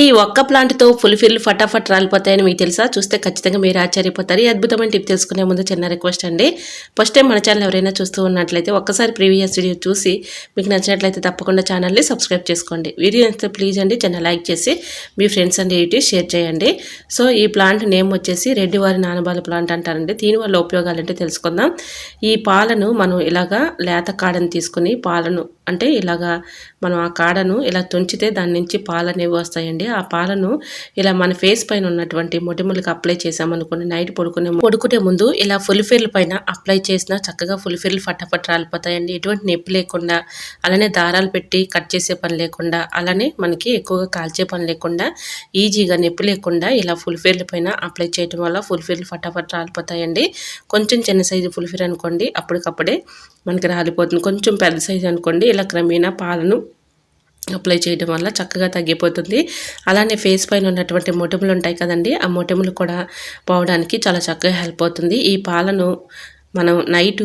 ఈ ఒక్క ప్లాంట్తో ఫుల్ఫిల్ ఫటాఫట్ రాలిపోతాయని మీకు తెలుసా? చూస్తే ఖచ్చితంగా మీరు ఆశ్చర్యపోతారు. ఈ అద్భుతమైన టిప్ తెలుసుకునే ముందు చిన్న రిక్వెస్ట్ అండి. ఫస్ట్ టైం మన ఛానల్ ఎవరైనా చూస్తూ ఉన్నట్లయితే ఒక్కసారి ప్రీవియస్ వీడియో చూసి మీకు నచ్చినట్లయితే తప్పకుండా ఛానల్ని సబ్స్క్రైబ్ చేసుకోండి. వీడియో నచ్చితే ప్లీజ్ అండి చిన్న లైక్ చేసి మీ ఫ్రెండ్స్ అండ్ రిలేటివ్స్ షేర్ చేయండి. సో ఈ ప్లాంట్ నేమ్ వచ్చేసి రెడ్డివారి నానబాల ప్లాంట్ అంటారండి. దీనివల్ల ఉపయోగాలు అంటే తెలుసుకుందాం. ఈ పాలను మనం ఇలాగా లేత కాడను తీసుకుని పాలను అంటే ఇలాగా మనం ఆ కాడను ఇలా తుంచితే దాని నుంచి పాలు అనేవి వస్తాయండి. ఆ పాలను ఇలా మన ఫేస్ పైన ఉన్నటువంటి మొటిములకు అప్లై చేసామనుకోండి నైట్ పడుకునే పడుకునే ముందు ఇలా ఫుల్ఫిల్ పైన అప్లై చేసినా చక్కగా ఫుల్ఫిల్ ఫటాఫట్ రాలిపోతాయండి. ఎటువంటి నొప్పి లేకుండా అలానే దారాలు పెట్టి కట్ చేసే పని లేకుండా అలానే మనకి ఎక్కువగా కాల్చే పని లేకుండా ఈజీగా నొప్పి లేకుండా ఇలా ఫుల్ఫిల్ పైన అప్లై చేయడం వల్ల ఫుల్ఫిల్ ఫటాఫట్ రాలిపోతాయండి. కొంచెం చిన్న సైజు ఫుల్ఫిల్ అనుకోండి అప్పటికప్పుడే మనకి రాలిపోతుంది. కొంచెం పెద్ద సైజు అనుకోండి ఇలా క్రమేణా పాలను అప్లై చేయడం వల్ల చక్కగా తగ్గిపోతుంది. అలానే ఫేస్ పైన ఉన్నటువంటి మొటిములు ఉంటాయి కదండి ఆ మొటిములు కూడా పోవడానికి చాలా చక్కగా హెల్ప్ అవుతుంది. ఈ పాలను మనం నైట్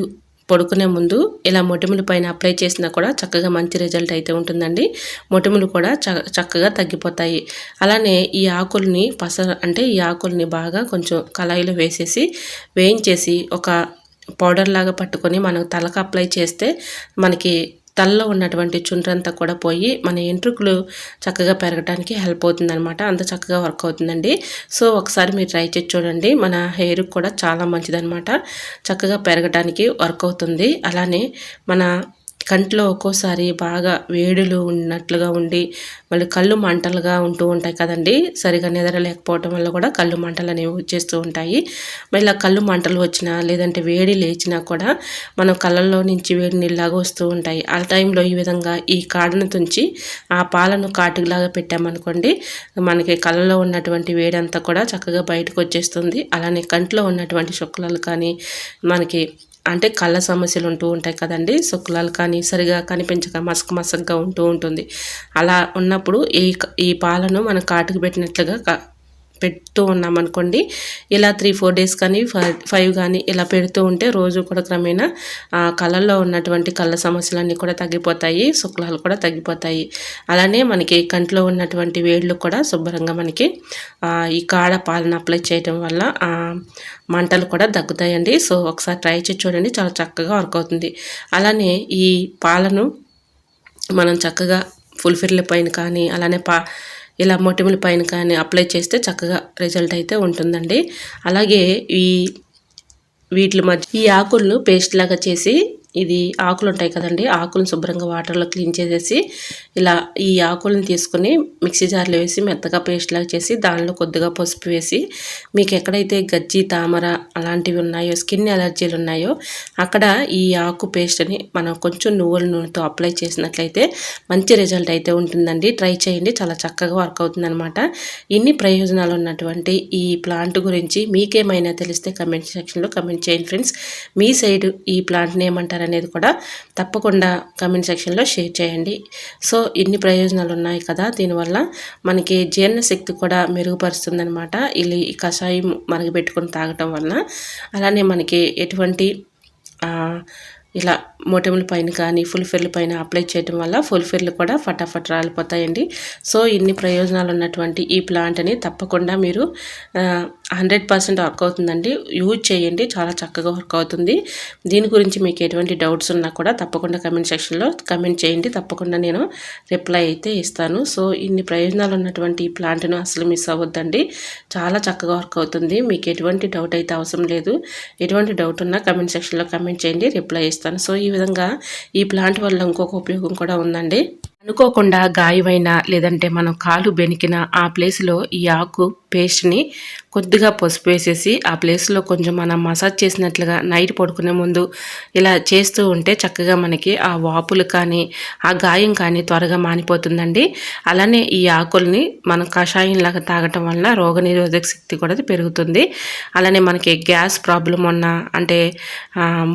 పడుకునే ముందు ఇలా మొటిముల పైన అప్లై చేసినా కూడా చక్కగా మంచి రిజల్ట్ అయితే ఉంటుందండి. మొటిములు కూడా చక్కగా తగ్గిపోతాయి. అలానే ఈ ఆకుల్ని పస అంటే ఈ ఆకుల్ని బాగా కొంచెం కళాయిలో వేసేసి వేయించేసి ఒక పౌడర్ లాగా పట్టుకొని మనం తలకు అప్లై చేస్తే మనకి తలలో ఉన్నటువంటి చుండ్రంతా కూడా పోయి మన ఎంట్రుకలు చక్కగా పెరగడానికి హెల్ప్ అవుతుంది అనమాట అంత చక్కగా వర్క్ అవుతుందండి. సో ఒకసారి మీరు ట్రై చేసి చూడండి. మన హెయిర్ కూడా చాలా మంచిదనమాట చక్కగా పెరగడానికి వర్క్ అవుతుంది. అలానే మన కంట్లో ఒక్కోసారి బాగా వేడులు ఉన్నట్లుగా ఉండి మళ్ళీ కళ్ళు మంటలుగా ఉంటూ ఉంటాయి కదండి. సరిగా నిద్ర లేకపోవటం వల్ల కూడా కళ్ళు మంటలు అనేవి వచ్చేస్తూ ఉంటాయి. మళ్ళీ కళ్ళు మంటలు వచ్చినా లేదంటే వేడి లేచినా కూడా మనం కళ్ళల్లో నుంచి వేడి నీళ్ళలాగా వస్తూ ఉంటాయి. ఆ టైంలో ఈ విధంగా ఈ కాడను తుంచి ఆ పాలను కాటులాగా పెట్టామనుకోండి మనకి కళ్ళలో ఉన్నటువంటి వేడంతా కూడా చక్కగా బయటకు వచ్చేస్తుంది. అలానే కంట్లో ఉన్నటువంటి శుక్లాలు కానీ మనకి అంటే కళ్ళ సమస్యలు ఉంటూ ఉంటాయి కదండి. శుక్లాలు కానీ సరిగా కనిపించక మసక మసకగా ఉంటూ ఉంటుంది. అలా ఉన్నప్పుడు ఈ ఈ పాలను మనం కాటుకు పెట్టినట్లుగా పెడుతూ ఉన్నామనుకోండి ఇలా త్రీ ఫోర్ డేస్ కానీ ఫైవ్ కానీ ఇలా పెడుతూ ఉంటే రోజు కూడా క్రమేణా కళ్ళల్లో ఉన్నటువంటి కళ్ళ సమస్యలన్నీ కూడా తగ్గిపోతాయి శుక్లాలు కూడా తగ్గిపోతాయి. అలానే మనకి కంట్లో ఉన్నటువంటి వేళ్ళు కూడా శుభ్రంగా మనకి ఈ కాడ పాలన అప్లై చేయడం వల్ల మంటలు కూడా తగ్గుతాయండి. సో ఒకసారి ట్రై చేసి చూడండి. చాలా చక్కగా వర్క్ అవుతుంది. అలానే ఈ పాలను మనం చక్కగా ఫుల్ఫిల్ పైన కానీ అలానే పా ఇలా మొటిముల పైన కానీ అప్లై చేస్తే చక్కగా రిజల్ట్ అయితే ఉంటుందండి. అలాగే ఈ వీటి మధ్య ఈ ఆకులను పేస్ట్ లాగా చేసి ఇది ఆకులు ఉంటాయి కదండి ఆకులను శుభ్రంగా వాటర్లో క్లీన్ చేసేసి ఇలా ఈ ఆకులను తీసుకొని మిక్సీ జార్లో వేసి మెత్తగా పేస్ట్ లాగా చేసి దానిలో కొద్దిగా పసుపు వేసి మీకు ఎక్కడైతే గజ్జి తామర అలాంటివి ఉన్నాయో స్కిన్ ఎలర్జీలు ఉన్నాయో అక్కడ ఈ ఆకు పేస్ట్ని మనం కొంచెం నువ్వుల నూనెతో అప్లై చేసినట్లయితే మంచి రిజల్ట్ అయితే ఉంటుందండి. ట్రై చేయండి చాలా చక్కగా వర్క్ అవుతుందన్నమాట. ఇన్ని ప్రయోజనాలు ఉన్నటువంటి ఈ ప్లాంట్ గురించి మీకేమైనా తెలిస్తే కమెంట్ సెక్షన్లో కమెంట్ చేయండి ఫ్రెండ్స్. మీ సైడ్ ఈ ప్లాంట్ని ఏమంటారు? అనేది కూడా తప్పకుండా కమెంట్ సెక్షన్లో షేర్ చేయండి. సో ఇన్ని ప్రయోజనాలు ఉన్నాయి కదా దీనివల్ల మనకి జీర్ణశక్తి కూడా మెరుగుపరుస్తుంది అనమాట ఈ కషాయం మనకి పెట్టుకొని తాగటం వలన. అలానే మనకి ఎటువంటి ఇలా మొటిముల పైన కానీ ఫుల్ఫిల్ పైన అప్లై చేయడం వల్ల ఫుల్ఫిల్ కూడా ఫటాఫట్ రాలిపోతాయండి. సో ఇన్ని ప్రయోజనాలు ఉన్నటువంటి ఈ ప్లాంట్ని తప్పకుండా మీరు హండ్రెడ్ పర్సెంట్ వర్క్ అవుతుందండి. యూజ్ చేయండి. చాలా చక్కగా వర్క్ అవుతుంది. దీని గురించి మీకు ఎటువంటి డౌట్స్ ఉన్నా కూడా తప్పకుండా కమెంట్ సెక్షన్లో కమెంట్ చేయండి. తప్పకుండా నేను రిప్లై అయితే ఇస్తాను. సో ఇన్ని ప్రయోజనాలు ఉన్నటువంటి ఈ ప్లాంట్ను అసలు మిస్ అవ్వద్దండి. చాలా చక్కగా వర్క్ అవుతుంది. మీకు ఎటువంటి డౌట్ అయితే అవసరం లేదు. ఎటువంటి డౌట్ ఉన్నా కమెంట్ సెక్షన్లో కమెంట్ చేయండి. రిప్లై ఇస్తాను. సో ఈ విధంగా ఈ ప్లాంట్ వల్ల ఇంకొక ఉపయోగం కూడా ఉందండి. అనుకోకుండా గాయమైన లేదంటే మనం కాలు బెనికిన ఆ ప్లేస్లో ఈ ఆకు పేస్ట్ని కొద్దిగా పసుపు వేసేసి ఆ ప్లేస్లో కొంచెం మనం మసాజ్ చేసినట్లుగా నైట్ పడుకునే ముందు ఇలా చేస్తూ ఉంటే చక్కగా మనకి ఆ వాపులు కానీ ఆ గాయం కానీ త్వరగా మానిపోతుందండి. అలానే ఈ ఆకుల్ని మనం కషాయంలాగా తాగటం వల్ల రోగనిరోధక శక్తి కూడా పెరుగుతుంది. అలానే మనకి గ్యాస్ ప్రాబ్లం ఉన్న అంటే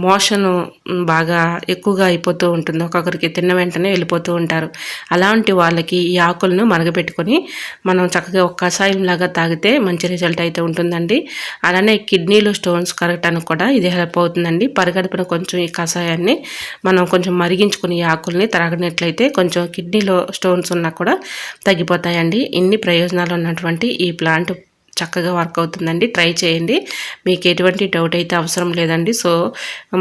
మోషన్ బాగా ఎక్కువగా అయిపోతూ ఉంటుంది. ఒక్కొక్కరికి తిన్న వెంటనే వెళ్ళిపోతూ ఉంటారు. అలాంటి వాళ్ళకి ఈ ఆకులను మరగపెట్టుకొని మనం చక్కగా ఒక కషాయం లాగా తాగితే మంచి రిజల్ట్ అయితే ఉంటుందండి. అలానే కిడ్నీలో స్టోన్స్ కరగటానికి కూడా ఇది హెల్ప్ అవుతుందండి. పరిగడుపున కొంచెం ఈ కషాయాన్ని మనం కొంచెం మరిగించుకుని ఈ ఆకుల్ని తాగినట్లయితే కొంచెం కిడ్నీలో స్టోన్స్ ఉన్నా కూడా తగ్గిపోతాయండి. ఇన్ని ప్రయోజనాలు ఉన్నటువంటి ఈ ప్లాంట్ చక్కగా వర్క్ అవుతుందండి. ట్రై చేయండి. మీకు ఎటువంటి డౌట్ అయితే అవసరం లేదండి. సో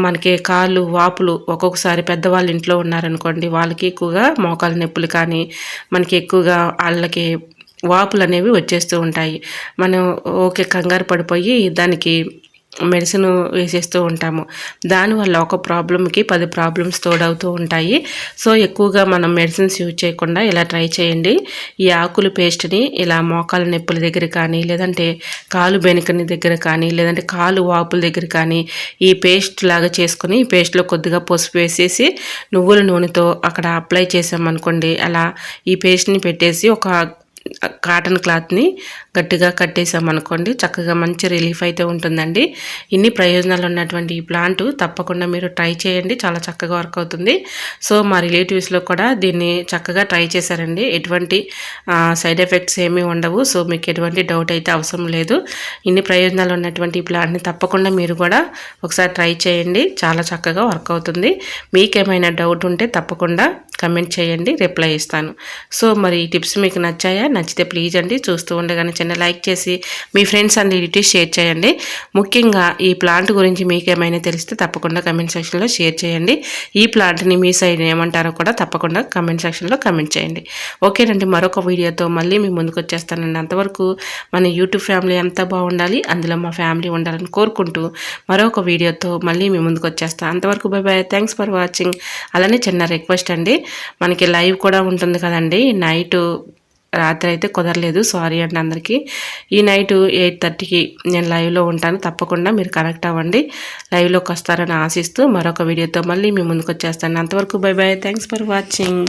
మనకి కాళ్ళు వాపులు ఒక్కొక్కసారి పెద్దవాళ్ళు ఇంట్లో ఉన్నారనుకోండి వాళ్ళకి ఎక్కువగా మోకాలు నొప్పులు కానీ మనకి ఎక్కువగా వాళ్ళకి వాపులు అనేవి వచ్చేస్తూ ఉంటాయి. మనం ఓకే కంగారు పడిపోయి దానికి మెడిసిన్ వేసేస్తూ ఉంటాము. దానివల్ల ఒక ప్రాబ్లంకి పది ప్రాబ్లమ్స్ తోడవుతూ ఉంటాయి. సో ఎక్కువగా మనం మెడిసిన్స్ యూజ్ చేయకుండా ఇలా ట్రై చేయండి. ఈ ఆకులు పేస్ట్ని ఇలా మోకాల నొప్పుల దగ్గర కానీ లేదంటే కాలు బెనుకని దగ్గర కానీ లేదంటే కాలు వాపుల దగ్గర కానీ ఈ పేస్ట్ లాగా చేసుకుని ఈ పేస్ట్లో కొద్దిగా పసుపు వేసేసి నువ్వుల నూనెతో అక్కడ అప్లై చేసామనుకోండి అలా ఈ పేస్ట్ని పెట్టేసి ఒక కాటన్ క్లాత్ని గట్టిగా కట్టేసామనుకోండి చక్కగా మంచి రిలీఫ్ అయితే ఉంటుందండి. ఇన్ని ప్రయోజనాలు ఉన్నటువంటి ఈ ప్లాంట్ తప్పకుండా మీరు ట్రై చేయండి చాలా చక్కగా వర్క్ అవుతుంది. సో మా రిలేటివ్స్లో కూడా దీన్ని చక్కగా ట్రై చేశారండి. ఎటువంటి సైడ్ ఎఫెక్ట్స్ ఏమీ ఉండవు. సో మీకు ఎటువంటి డౌట్ అయితే అవసరం లేదు. ఇన్ని ప్రయోజనాలు ఉన్నటువంటి ఈ ప్లాంట్ని తప్పకుండా మీరు కూడా ఒకసారి ట్రై చేయండి. చాలా చక్కగా వర్క్ అవుతుంది. మీకేమైనా డౌట్ ఉంటే తప్పకుండా కమెంట్ చేయండి రిప్లై ఇస్తాను. సో మరి ఈ టిప్స్ మీకు నచ్చాయా? నచ్చితే ప్లీజ్ అండి చూస్తూ ఉండగానే చిన్న లైక్ చేసి మీ ఫ్రెండ్స్ అండ్ రిలేటివ్స్ షేర్ చేయండి. ముఖ్యంగా ఈ ప్లాంట్ గురించి మీకు ఏమైనా తెలిస్తే తప్పకుండా కమెంట్ సెక్షన్లో షేర్ చేయండి. ఈ ప్లాంట్ని మీ సైడ్ ఏమంటారో కూడా తప్పకుండా కమెంట్ సెక్షన్లో కమెంట్ చేయండి. ఓకేనండి మరొక వీడియోతో మళ్ళీ మీ ముందుకు వచ్చేస్తానండి. అంతవరకు మన యూట్యూబ్ ఫ్యామిలీ అంతా బాగుండాలి అందులో మా ఫ్యామిలీ ఉండాలని కోరుకుంటూ మరొక వీడియోతో మళ్ళీ మీ ముందుకు వచ్చేస్తాను అంతవరకు bye bye thanks for watching అలానే చిన్న రిక్వెస్ట్ అండి మనకి లైవ్ కూడా ఉంటుంది కదండి. నైట్ రాత్రి అయితే కుదరలేదు. సారీ అండి అందరికీ. ఈ నైట్ ఎయిట్ థర్టీకి నేను లైవ్లో ఉంటాను. తప్పకుండా మీరు కనెక్ట్ అవ్వండి. లైవ్లోకి వస్తారని ఆశిస్తూ మరొక వీడియోతో మళ్ళీ మీ ముందుకు వచ్చేస్తాను. అంతవరకు bye bye thanks for watching.